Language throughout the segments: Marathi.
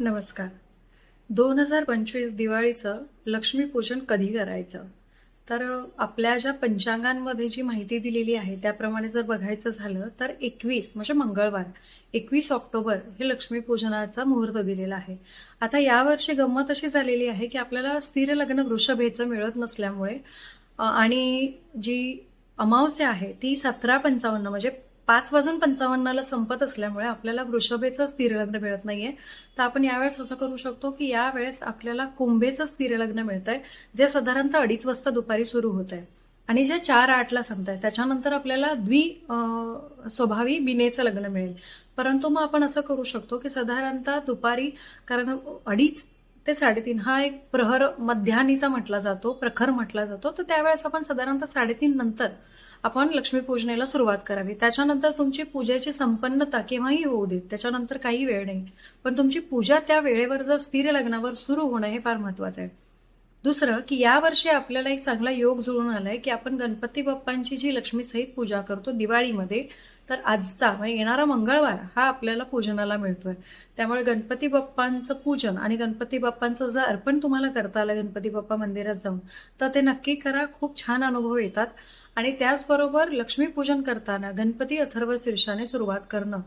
नमस्कार. दोन हजार पंचवीस दिवाळीचं लक्ष्मीपूजन कधी करायचं? तर आपल्या ज्या पंचांगांमध्ये जी माहिती दिलेली आहे त्याप्रमाणे जर बघायचं झालं तर एकवीस म्हणजे मंगळवार एकवीस ऑक्टोबर हे लक्ष्मीपूजनाचा मुहूर्त दिलेला आहे. आता यावर्षी गंमत अशी झालेली आहे की आपल्याला स्थिर लग्न वृषभेचं मिळत नसल्यामुळे आणि जी अमावस्या आहे ती सतरा पंचावन्न म्हणजे पाच वाजून पंचावन्नला संपत असल्यामुळे आपल्याला वृषभेचं स्थिर लग्न मिळत नाहीये. तर आपण यावेळेस असं करू शकतो की यावेळेस आपल्याला कुंभेचं स्थिर लग्न मिळत आहे जे साधारणतः अडीच वाजता दुपारी सुरू होत आहे आणि जे चार आठला संपत आहे त्याच्यानंतर आपल्याला द्वि स्वभावी बिनेचं लग्न मिळेल. परंतु मग आपण असं करू शकतो की साधारणतः दुपारी कारण अडीच ते साडेतीन. हा एक प्रहर मध्यानीचा म्हटला जातो प्रखर म्हटला जातो. तर त्यावेळेस आपण साधारणतः साडेतीन नंतर आपण लक्ष्मीपूजनेला सुरुवात करावी. त्याच्यानंतर तुमची पूजेची संपन्नता केव्हाही होऊ देत त्याच्यानंतर काही वेळ नाही. पण तुमची पूजा त्या वेळेवर जर स्थिर लग्नावर सुरू होणं हे फार महत्वाचं आहे. दुसरं की यावर्षी आपल्याला एक चांगला योग जुळून आलाय की आपण गणपती बाप्पांची जी लक्ष्मी सहित पूजा करतो दिवाळीमध्ये तर आजचा म्हणजे येणारा मंगळवार हा आपल्याला पूजनाला मिळतोय. त्यामुळे गणपती बाप्पांचं पूजन आणि गणपती बाप्पांचं जर अर्पण तुम्हाला करता आलं गणपती बाप्पा मंदिरात जाऊन तर ते नक्की करा खूप छान अनुभव येतात. आणि त्याचबरोबर लक्ष्मीपूजन करताना गणपती अथर्व शीर्षाने सुरुवात करणं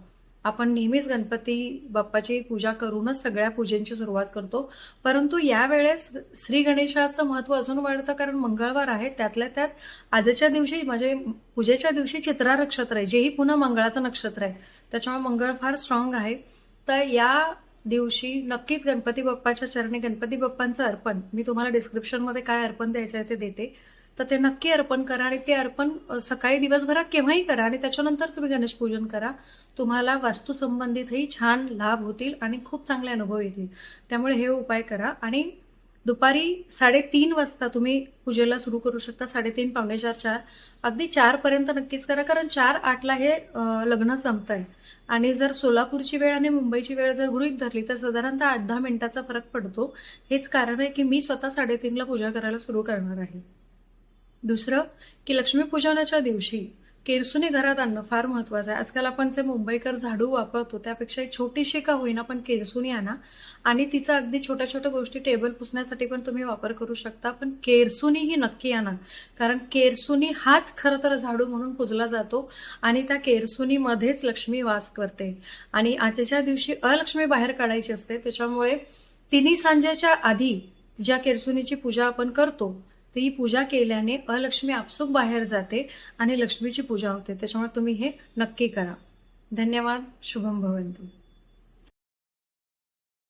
आपण नेहमीच गणपती बाप्पाची पूजा करूनच सगळ्या पूजेंची सुरुवात करतो. परंतु यावेळेस श्री गणेशाचं महत्त्व अजून वाढतं कारण मंगळवार आहे. त्यातल्या त्यात आजच्या दिवशी म्हणजे पूजेच्या दिवशी चित्रा नक्षत्र आहे. जेही पुन्हा मंगळाचं नक्षत्र आहे. त्याच्यामुळे मंगळ फार स्ट्रॉंग आहे. तर या दिवशी नक्कीच गणपती बाप्पाच्या चरणी गणपती बाप्पांचं अर्पण. मी तुम्हाला डिस्क्रिप्शनमध्ये काय अर्पण द्यायचं आहे ते देते. तर ते नक्की अर्पण करा आणि ते अर्पण सकाळी दिवसभरात केव्हाही करा आणि त्याच्यानंतर तुम्ही गणेश पूजन करा. तुम्हाला वास्तूसंबंधितही छान लाभ होतील आणि खूप चांगले अनुभव येतील. त्यामुळे हे उपाय करा. आणि दुपारी साडेतीन वाजता तुम्ही पूजेला सुरू करू शकता. साडेतीन पावणे चार चार. अगदी चारपर्यंत नक्कीच करा. कारण चार आठला हे लग्न संपत आहे आणि जर सोलापूरची वेळ आणि मुंबईची वेळ जर गृहित धरली तर साधारणतः आठ दहा मिनिटाचा फरक पडतो. हेच कारण आहे की मी स्वतः साडेतीनला पूजा करायला सुरू करणार आहे. दुसरं की लक्ष्मीपूजनाच्या दिवशी केरसुने घरात आणणं फार महत्वाचं आहे. आजकाल आपण जे मुंबईकर झाडू वापरतो त्यापेक्षा एक छोटीशी का होईना पण केरसुनी आणा. आणि तिचा अगदी छोट्या छोट्या गोष्टी टेबल पुसण्यासाठी पण तुम्ही वापर करू शकता पण केरसुनी ही नक्की आणा. कारण केरसुनी हाच खरं तर झाडू म्हणून पुजला जातो आणि त्या केरसुनीमध्येच लक्ष्मी वास करते. आणि आजच्या दिवशी अलक्ष्मी बाहेर काढायची असते त्याच्यामुळे तिन्ही सांजेच्या आधी ज्या केरसुनीची पूजा आपण करतो ती पूजा केल्याने अलक्ष्मी आपसूक बाहेर जाते आणि लक्ष्मीची पूजा होते. त्याच्यामुळे तुम्ही हे नक्की करा. धन्यवाद. शुभम भवंतू.